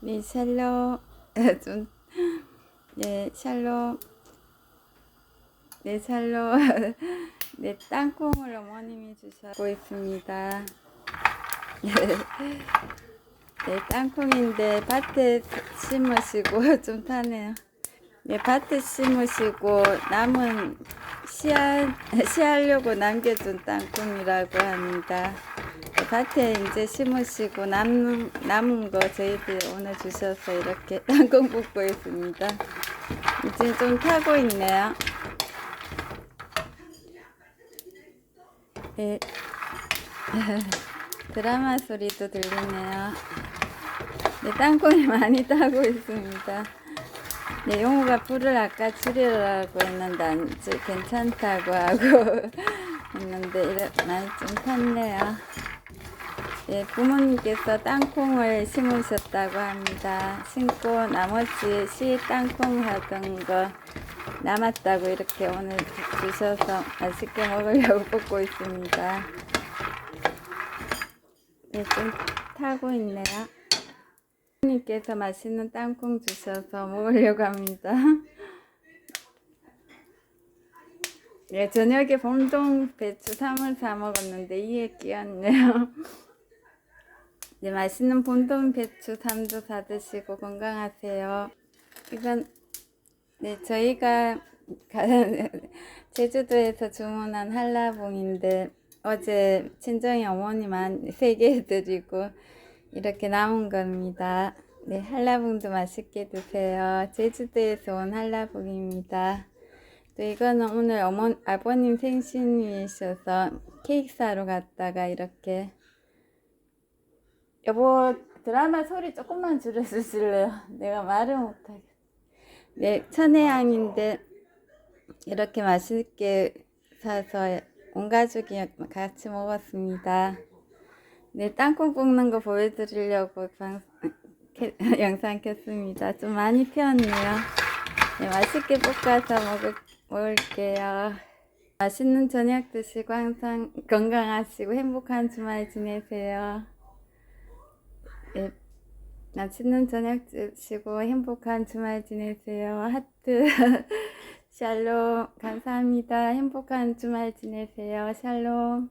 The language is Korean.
네, 샬롬. 좀, 네, 샬롬. 네, 샬롬. 네, 땅콩을 어머님이 주셨고 있습니다. 네, 땅콩인데 밭에 심으시고 좀 타네요. 네, 밭에 심으시고 남은 씨앗, 씨하려고 남겨둔 땅콩이라고 합니다. 네, 밭에 이제 심으시고 남는, 남은 거 저희들 오늘 주셔서 이렇게 땅콩 붓고 있습니다. 이제 좀 타고 있네요. 네. 드라마 소리도 들리네요. 네, 땅콩이 많이 타고 있습니다. 네, 용우가 불을 아까 줄이라고 했는데 안, 줄- 괜찮다고 하고 했는데 이래, 많이 좀 탔네요. 네, 부모님께서 땅콩을 심으셨다고 합니다. 심고 나머지 씨 땅콩 하던 거 남았다고 이렇게 오늘 주- 주셔서 맛있게 먹으려고 볶고 있습니다. 네, 좀 타고 있네요. 님께서 맛있는 땅콩 주셔서 먹으려고 합니다. 네, 저녁에 봄동 배추 삼을 사 먹었는데 이에 끼었네요. 네, 맛있는 봄동 배추 삼도 사 드시고 건강하세요. 이건 네, 저희가 가- 제주도에서 주문한 한라봉인데 어제 친정이 어머니만 세 개 해드리고 이렇게 남은 겁니다. 네, 한라봉도 맛있게 드세요. 제주도에서 온 한라봉입니다. 또 이거는 오늘 어머, 아버님 생신이셔서 케이크 사러 갔다가 이렇게 여보 드라마 소리 조금만 줄여주실래요? 내가 말을 못하겠어. 네, 천혜향인데 이렇게 맛있게 사서 온 가족이 같이 먹었습니다. 네, 땅콩 볶는 거 보여드리려고 방, 캐, 영상 켰습니다. 좀 많이 피었네요. 네, 맛있게 볶아서 먹을, 먹을게요. 맛있는 저녁 드시고 항상 건강하시고 행복한 주말 지내세요. 네, 맛있는 저녁 드시고 행복한 주말 지내세요. 하트. 샬롬. 감사합니다. 행복한 주말 지내세요. 샬롬.